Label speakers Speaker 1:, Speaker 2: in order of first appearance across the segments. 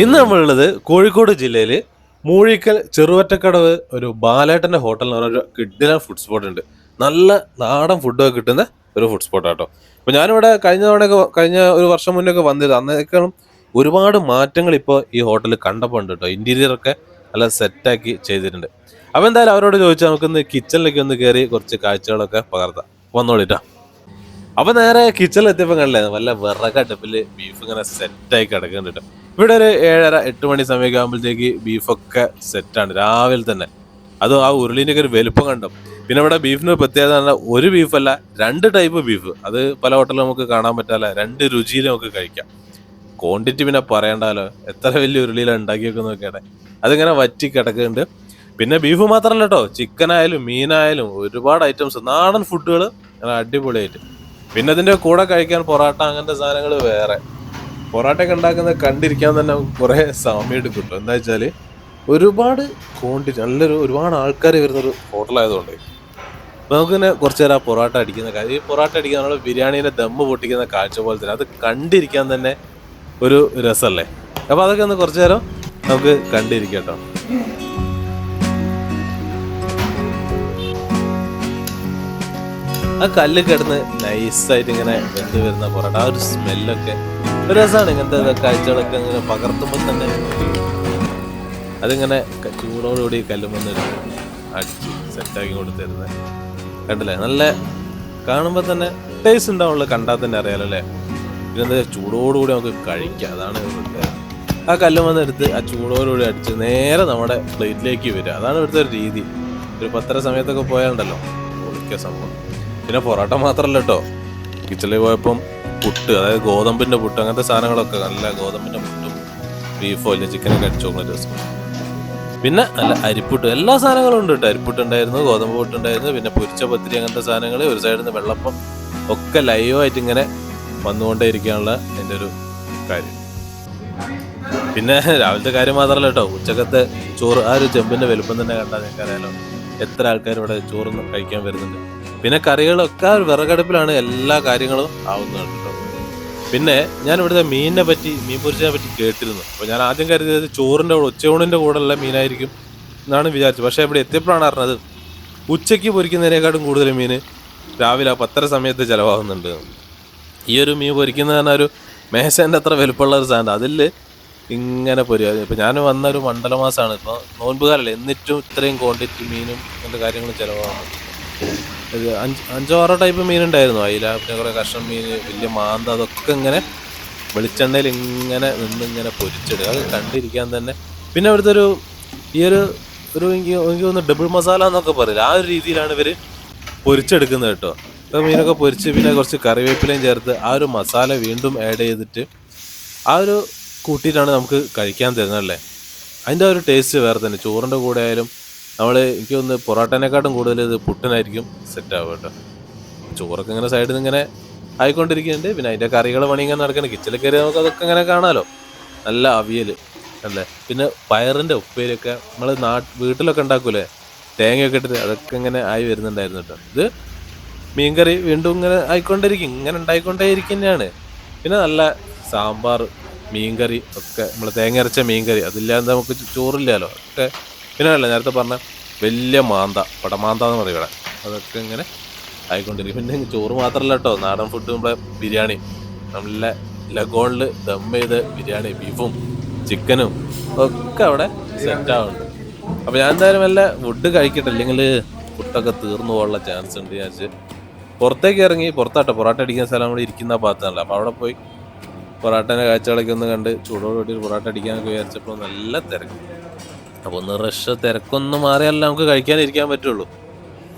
Speaker 1: ഇന്ന് നമ്മളുള്ളത് കോഴിക്കോട് ജില്ലയിൽ മൂഴിക്കൽ ചെറുവറ്റക്കടവ് ഒരു ബാലേട്ടന്റെ ഹോട്ടൽ എന്ന് പറഞ്ഞ ഒരു കിഡിലൻ ഫുഡ് സ്പോട്ട് ഉണ്ട്. നല്ല നാടൻ ഫുഡൊക്കെ കിട്ടുന്ന ഒരു ഫുഡ് സ്പോട്ട് ആട്ടോ അപ്പൊ ഞാനിവിടെ കഴിഞ്ഞ തവണയൊക്കെ കഴിഞ്ഞ ഒരു വർഷം മുന്നേ ഒക്കെ വന്നത് അന്നേക്കാളും ഒരുപാട് മാറ്റങ്ങൾ ഇപ്പോൾ ഈ ഹോട്ടലിൽ കണ്ടപ്പോൾ ഉണ്ട് കേട്ടോ ഇന്റീരിയർ ഒക്കെ നല്ല സെറ്റാക്കി ചെയ്തിട്ടുണ്ട്. അപ്പോൾ എന്തായാലും അവരോട് ചോദിച്ചാൽ നമുക്കൊന്ന് കിച്ചണിലേക്ക് ഒന്ന് കയറി കുറച്ച് കാഴ്ചകളൊക്കെ പകർത്താം. വന്നോളിട്ടാ അപ്പൊ നേരെ കിച്ചണിൽ എത്തിയപ്പോൾ കണ്ടില്ലേ വല്ല വിറകടുപ്പിൽ ബീഫ് ഇങ്ങനെ സെറ്റായി കിടക്കുന്നുണ്ട് ട്ടോ. ഇവിടെ ഒരു ഏഴര എട്ട് മണി സമയമൊക്കെ ബീഫൊക്കെ സെറ്റാണ് രാവിലെ തന്നെ. അതും ആ ഉരുളിന്റെ ഒക്കെ ഒരു വലുപ്പം കണ്ടും? പിന്നെ ഇവിടെ ബീഫിന് പ്രത്യേകത പറഞ്ഞാൽ ഒരു ബീഫല്ല രണ്ട് ടൈപ്പ് ബീഫ്. അത് പല ഹോട്ടലിലും നമുക്ക് കാണാൻ പറ്റാല്ല രണ്ട് രുചിയിൽ നമുക്ക് കഴിക്കാം. ക്വാണ്ടിറ്റി പിന്നെ പറയണ്ടല്ലോ എത്ര വലിയ ഉരുളിയിലാണ് ഉണ്ടാക്കിയൊക്കെ നോക്കിയാട്ടെ അതിങ്ങനെ വറ്റി കിടക്കുന്നുണ്ട്. പിന്നെ ബീഫ് മാത്രമല്ല കേട്ടോ ചിക്കനായാലും മീനായാലും ഒരുപാട് ഐറ്റംസ് നാടൻ ഫുഡുകൾ അടിപൊളിയായിട്ട്. പിന്നെ അതിന്റെ കൂടെ കഴിക്കാൻ പൊറോട്ട അങ്ങനത്തെ സാധനങ്ങൾ വേറെ. പൊറാട്ട ഒക്കെ ഉണ്ടാക്കുന്നത് കണ്ടിരിക്കാൻ തന്നെ കുറെ സമയം എടുക്കും കേട്ടോ. എന്താ വെച്ചാൽ ഒരുപാട് ക്വാണ്ടിറ്റി നല്ലൊരു ഒരുപാട് ആൾക്കാർ വരുന്നൊരു ഹോട്ടലായതുകൊണ്ട് നമുക്ക് തന്നെ കുറച്ച് നേരം ആ പൊറാട്ട അടിക്കുന്ന കാര്യം ഈ പൊറാട്ട അടിക്കുന്ന നമ്മൾ ബിരിയാണീന്റെ ദമ്മ് പൊട്ടിക്കുന്ന കാഴ്ച പോലെ തന്നെ അത് കണ്ടിരിക്കാൻ തന്നെ ഒരു രസമല്ലേ അപ്പോൾ അതൊക്കെ ഒന്ന് കുറച്ചു നേരം നമുക്ക് കണ്ടിരിക്കാം കേട്ടോ. ആ കല്ല് കിടന്ന് നൈസായിട്ട് ഇങ്ങനെ വെന്ത് വരുന്ന പൊറോട്ട ആ ഒരു സ്മെല്ലൊക്കെ രസമാണ് ഇങ്ങനത്തെ കാഴ്ചകളൊക്കെ ഇങ്ങനെ പകർത്തുമ്പോൾ തന്നെ. അതിങ്ങനെ ചൂടോടുകൂടി കല്ലുമെന്ന് അടിച്ച് സെറ്റാക്കി കൊടുത്തിരുന്നത് കണ്ടില്ലേ? നല്ല കാണുമ്പോൾ തന്നെ ടേസ്റ്റ് ഉണ്ടാവുള്ളൂ. കണ്ടാൽ തന്നെ അറിയാലോ അല്ലേ? ഇതെന്താ ചൂടോടുകൂടി നമുക്ക് കഴിക്കാം. അതാണ്. ആ കല്ലുമെന്ന് എടുത്ത് ആ ചൂടോടുകൂടി അടിച്ച് നേരെ നമ്മുടെ പ്ലേറ്റിലേക്ക് വരിക. അതാണ് ഇവിടുത്തെ ഒരു രീതി. ഒരു പത്തര സമയത്തൊക്കെ പോയാലുണ്ടല്ലോ. ഒളിക്ക സംഭവം. പിന്നെ പൊറോട്ട മാത്രമല്ല കേട്ടോ കിച്ചണിൽ പോയപ്പം പുട്ട് അതായത് ഗോതമ്പിന്റെ പുട്ട് അങ്ങനത്തെ സാധനങ്ങളൊക്കെ നല്ല ഗോതമ്പിന്റെ പുട്ടും ബീഫോ അല്ലെങ്കിൽ ചിക്കനൊക്കെ അടിച്ചു നോക്കുന്ന രസം പിന്നെ നല്ല അരിപ്പുട്ട് എല്ലാ സാധനങ്ങളും ഉണ്ട് കേട്ടോ. അരിപ്പുട്ട് ഉണ്ടായിരുന്നു ഗോതമ്പ് പുട്ട് ഉണ്ടായിരുന്നു പിന്നെ പൊരിച്ച പത്തിരി അങ്ങനത്തെ സാധനങ്ങൾ ഒരു സൈഡിൽ നിന്ന് വെള്ളപ്പം ഒക്കെ ലൈവായിട്ട് ഇങ്ങനെ വന്നുകൊണ്ടേ ഇരിക്കാനുള്ള എന്റെ ഒരു കാര്യം. പിന്നെ രാവിലത്തെ കാര്യം മാത്രമല്ല കേട്ടോ ഉച്ചക്കത്തെ ചോറ് ആ ഒരു ചെമ്പിന്റെ വലുപ്പം തന്നെ കണ്ടാൽ നിങ്ങൾക്ക് അറിയാലോ എത്ര ആൾക്കാർ ഇവിടെ ചോറൊന്നും കഴിക്കാൻ വരുന്നുണ്ട്. പിന്നെ കറികളൊക്കെ വിറകടുപ്പിലാണ് എല്ലാ കാര്യങ്ങളും ആവുന്നത് കേട്ടോ. പിന്നെ ഞാൻ ഇവിടുത്തെ മീനിനെ പറ്റി മീൻ പൊരിച്ചതിനെ പറ്റി കേട്ടിരുന്നു. അപ്പോൾ ഞാൻ ആദ്യം കരുതിയത് ചോറിന്റെ കൂടെ ഉച്ചയൂണിന്റെ കൂടെയുള്ള മീനായിരിക്കും എന്നാണ് വിചാരിച്ചത്. പക്ഷേ ഇവിടെ എത്തിയപ്പോഴാണ് അറിഞ്ഞത് ഉച്ചയ്ക്ക് പൊരിക്കുന്നതിനേക്കാളും കൂടുതൽ മീൻ രാവിലെ പത്തര സമയത്ത് ചിലവാകുന്നുണ്ട്. ഈ ഒരു മീൻ പൊരിക്കുന്നത് തന്നെ ഒരു മേശേന്റെ അത്ര വലുപ്പമുള്ള ഒരു സാധനം അതിൽ ഇങ്ങനെ പൊരിയാ. ഇപ്പം ഞാൻ വന്ന ഒരു മണ്ഡലമാസമാണ് ഇപ്പോൾ നോൻപുകാരല്ലേ എന്നിട്ടും ഇത്രയും ക്വാണ്ടിറ്റി മീനും അങ്ങനത്തെ കാര്യങ്ങളും ചിലവാകുന്നു ഇത് അഞ്ച് അഞ്ചോ ആറോ ടൈപ്പ് മീനുണ്ടായിരുന്നു. അയില പിന്നെ കുറേ കഷ്ണം മീൻ വലിയ മാന്ത അതൊക്കെ ഇങ്ങനെ വെളിച്ചെണ്ണയിൽ ഇങ്ങനെ നിന്ന് ഇങ്ങനെ പൊരിച്ചിടുക. അത് കണ്ടിരിക്കാൻ തന്നെ. പിന്നെ അവിടുത്തെ ഒരു ഈ ഒരു ഒരു എനിക്ക് തോന്നുന്നു ഡബിൾ മസാല എന്നൊക്കെ പറയില്ല? ആ ഒരു രീതിയിലാണ് ഇവർ പൊരിച്ചെടുക്കുന്നത് കേട്ടോ. അപ്പോൾ മീനൊക്കെ പൊരിച്ച് പിന്നെ കുറച്ച് കറിവേപ്പിലയും ചേർത്ത് ആ ഒരു മസാല വീണ്ടും ആഡ് ചെയ്തിട്ട് ആ ഒരു കൂട്ടിയിട്ടാണ് നമുക്ക് കഴിക്കാൻ തരുന്നത് അല്ലേ? അതിന്റെ ഒരു ടേസ്റ്റ് വേറെ തന്നെ. ചോറിന്റെ കൂടെ ആയാലും നമ്മൾ എനിക്ക് ഒന്ന് പൊറോട്ടേനെക്കാട്ടും കൂടുതൽ ഇത് പുട്ടിനായിരിക്കും സെറ്റ് ആവുക കേട്ടോ. ചോറൊക്കെ ഇങ്ങനെ സൈഡിൽ നിന്ന് ഇങ്ങനെ ആയിക്കൊണ്ടിരിക്കുന്നുണ്ട്. പിന്നെ അതിന്റെ കറികൾ പണി ഇങ്ങനെ നടക്കണം. കിച്ചണിൽ കയറി നമുക്ക് അതൊക്കെ ഇങ്ങനെ കാണാമല്ലോ നല്ല അവിയൽ അല്ലേ? പിന്നെ പയറിന്റെ ഉപ്പേരിയൊക്കെ നമ്മൾ നാ വീട്ടിലൊക്കെ ഉണ്ടാക്കൂലേ? തേങ്ങയൊക്കെ ഇട്ടിട്ട് അതൊക്കെ ഇങ്ങനെ ആയി വരുന്നുണ്ടായിരുന്നു കേട്ടോ. ഇത് മീൻകറി വീണ്ടും ഇങ്ങനെ ആയിക്കൊണ്ടിരിക്കും. ഇങ്ങനെ ഉണ്ടായിക്കൊണ്ടേയിരിക്കും തന്നെയാണ് പിന്നെ നല്ല സാമ്പാർ മീൻകറി ഒക്കെ. നമ്മൾ തേങ്ങ അരച്ച മീൻകറി. അതില്ലാതെ നമുക്ക് ചോറില്ലല്ലോ ഒക്കെ പിന്നെ അല്ല നേരത്തെ പറഞ്ഞ വലിയ മാന്ത പടമാന്ത എന്ന് പറയും ഇവിടെ. അതൊക്കെ ഇങ്ങനെ ആയിക്കൊണ്ടിരിക്കും. പിന്നെ ചോറ് മാത്രമല്ല കേട്ടോ നാടൻ ഫുഡ് നമ്മളെ ബിരിയാണി. നല്ല ലഗോണിൽ ദം ചെയ്ത് ബിരിയാണി ബീഫും ചിക്കനും ഒക്കെ അവിടെ സെറ്റ് ആവുന്നുണ്ട്. അപ്പൊ ഞാൻ എന്തായാലും വല്ല ഫുഡ് കഴിക്കട്ടെ. അല്ലെങ്കിൽ ഫുഡൊക്കെ തീർന്നു പോകാനുള്ള ചാൻസ് ഉണ്ട് ഞാൻ പുറത്തേക്ക് ഇറങ്ങി പുറത്താട്ടെ. പൊറാട്ട അടിക്കുന്ന സ്ഥലം അവിടെ ഇരിക്കുന്ന ഭാഗത്താണല്ലോ അപ്പൊ അവിടെ പോയി പൊറാട്ടേന്റെ കാഴ്ചകളൊക്കെ ഒന്ന് കണ്ട് ചൂടോടുകൂടി പൊറോട്ട അടിക്കാനൊക്കെ വിചാരിച്ചപ്പോൾ നല്ല തിരക്ക്. അപ്പോൾ ഒന്ന് റഷ് തിരക്കൊന്ന് മാറിയല്ല നമുക്ക് കഴിക്കാനിരിക്കാൻ പറ്റുള്ളൂ.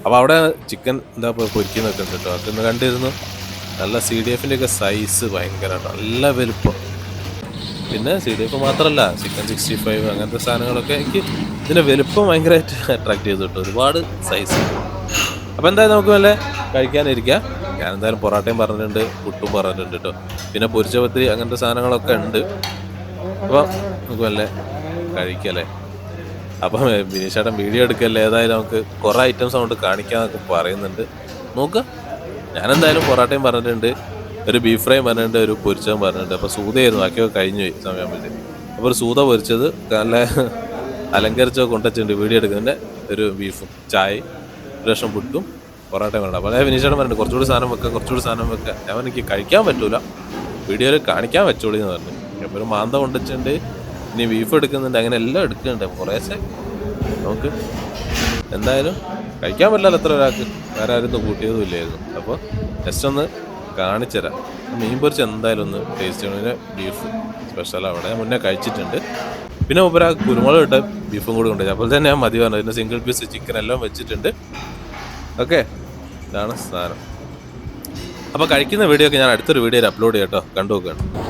Speaker 1: അപ്പോൾ അവിടെ ചിക്കൻ എന്താ പൊരിക്കുന്നൊക്കെ ഉണ്ട് കേട്ടോ അതൊക്കെ ഒന്ന് കണ്ടിരുന്നു. നല്ല സി ഡി എഫിന്റെ ഒക്കെ സൈസ് ഭയങ്കര നല്ല വലുപ്പം. പിന്നെ സി ഡി എഫ് മാത്രമല്ല ചിക്കൻ സിക്സ്റ്റി ഫൈവ് അങ്ങനത്തെ സാധനങ്ങളൊക്കെ എനിക്ക് ഇതിന്റെ വലുപ്പം ഭയങ്കരമായിട്ട് അട്രാക്ട് ചെയ്തു കേട്ടോ ഒരുപാട് സൈസ് അപ്പോൾ എന്തായാലും നമുക്ക് വല്ല കഴിക്കാനിരിക്കാം. ഞാൻ എന്തായാലും പൊറോട്ടയും പറഞ്ഞിട്ടുണ്ട് പുട്ടും പറഞ്ഞിട്ടുണ്ട് കേട്ടോ പിന്നെ പൊരിച്ച പത്തിരി അങ്ങനത്തെ സാധനങ്ങളൊക്കെ ഉണ്ട്. അപ്പോൾ നമുക്ക് വല്ല കഴിക്കല്ലേ അപ്പം ബിനീഷേട്ടൻ വീഡിയോ എടുക്കല്ലേ? ഏതായാലും നമുക്ക് കുറേ ഐറ്റംസ് അങ്ങോട്ട് കാണിക്കാന്നൊക്കെ പറയുന്നുണ്ട്. നോക്കുക ഞാനെന്തായാലും പൊറോട്ടയും പറഞ്ഞിട്ടുണ്ട് ഒരു ബീഫ് ഫ്രൈ പറഞ്ഞിട്ടുണ്ട് ഒരു പൊരിച്ചതും പറഞ്ഞിട്ടുണ്ട്. അപ്പോൾ സൂതയായിരുന്നു ബാക്കിയൊക്കെ കഴിഞ്ഞു പോയി സമയം പറ്റി അപ്പോൾ ഒരു സൂത പൊരിച്ചത് നല്ല അലങ്കരിച്ചോ കൊണ്ടുവച്ചിട്ടുണ്ട് വീഡിയോ എടുക്കുന്നതിന്റെ ഒരു ബീഫും ചായ ഒരു ലക്ഷം പുട്ടും പൊറോട്ടയും വേണ്ട അപ്പോൾ അതായത് വിനീഷേട്ടൻ പറഞ്ഞിട്ട് കുറച്ചുകൂടി സാധനം വെക്കുക കുറച്ചുകൂടി സാധനം വെക്കുക ഞാൻ എനിക്ക് കഴിക്കാൻ പറ്റൂല വീഡിയോയിൽ കാണിക്കാൻ പറ്റുള്ളൂ എന്ന് പറഞ്ഞു. അപ്പോൾ ഒരു മാന്ത കൊണ്ടുവച്ചിട്ടുണ്ട് ഇനി ബീഫ് എടുക്കുന്നുണ്ട്. അങ്ങനെ എല്ലാം എടുക്കുന്നുണ്ട്. കുറേശ്ശെ നമുക്ക് എന്തായാലും കഴിക്കാൻ പറ്റില്ല അത്ര ഒരാൾക്ക്. വേറെ ആരും കൂട്ടിയതും ഇല്ലായിരുന്നു അപ്പോൾ ജസ്റ്റ് ഒന്ന് കാണിച്ചു തരാം. മീൻ പൊരിച്ച് എന്തായാലും ഒന്ന് ടേസ്റ്റ് ചെയ്യണം. ബീഫ് സ്പെഷ്യൽ അവിടെ മുന്നേ കഴിച്ചിട്ടുണ്ട്. പിന്നെ മുമ്പ് കുരുമുളക് ഇട്ട ബീഫും കൂടെ ഉണ്ട് അപ്പോൾ തന്നെ ഞാൻ മതി പറഞ്ഞു. പിന്നെ സിംഗിൾ പീസ് ചിക്കൻ എല്ലാം വെച്ചിട്ടുണ്ട്. ഓക്കെ ഇതാണ് സാധനം. അപ്പോൾ കഴിക്കുന്ന വീഡിയോ ഒക്കെ ഞാൻ അടുത്തൊരു വീഡിയോയിൽ അപ്ലോഡ് ചെയ്യാം കേട്ടോ. കണ്ടു നോക്കുകയാണ്